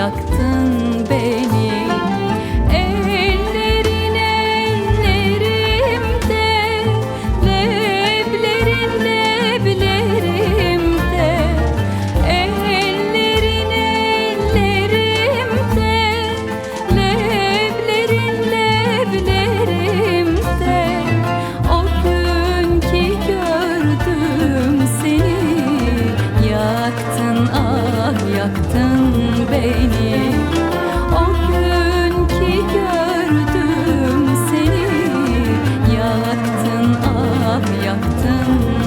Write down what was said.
Yaktın Amen.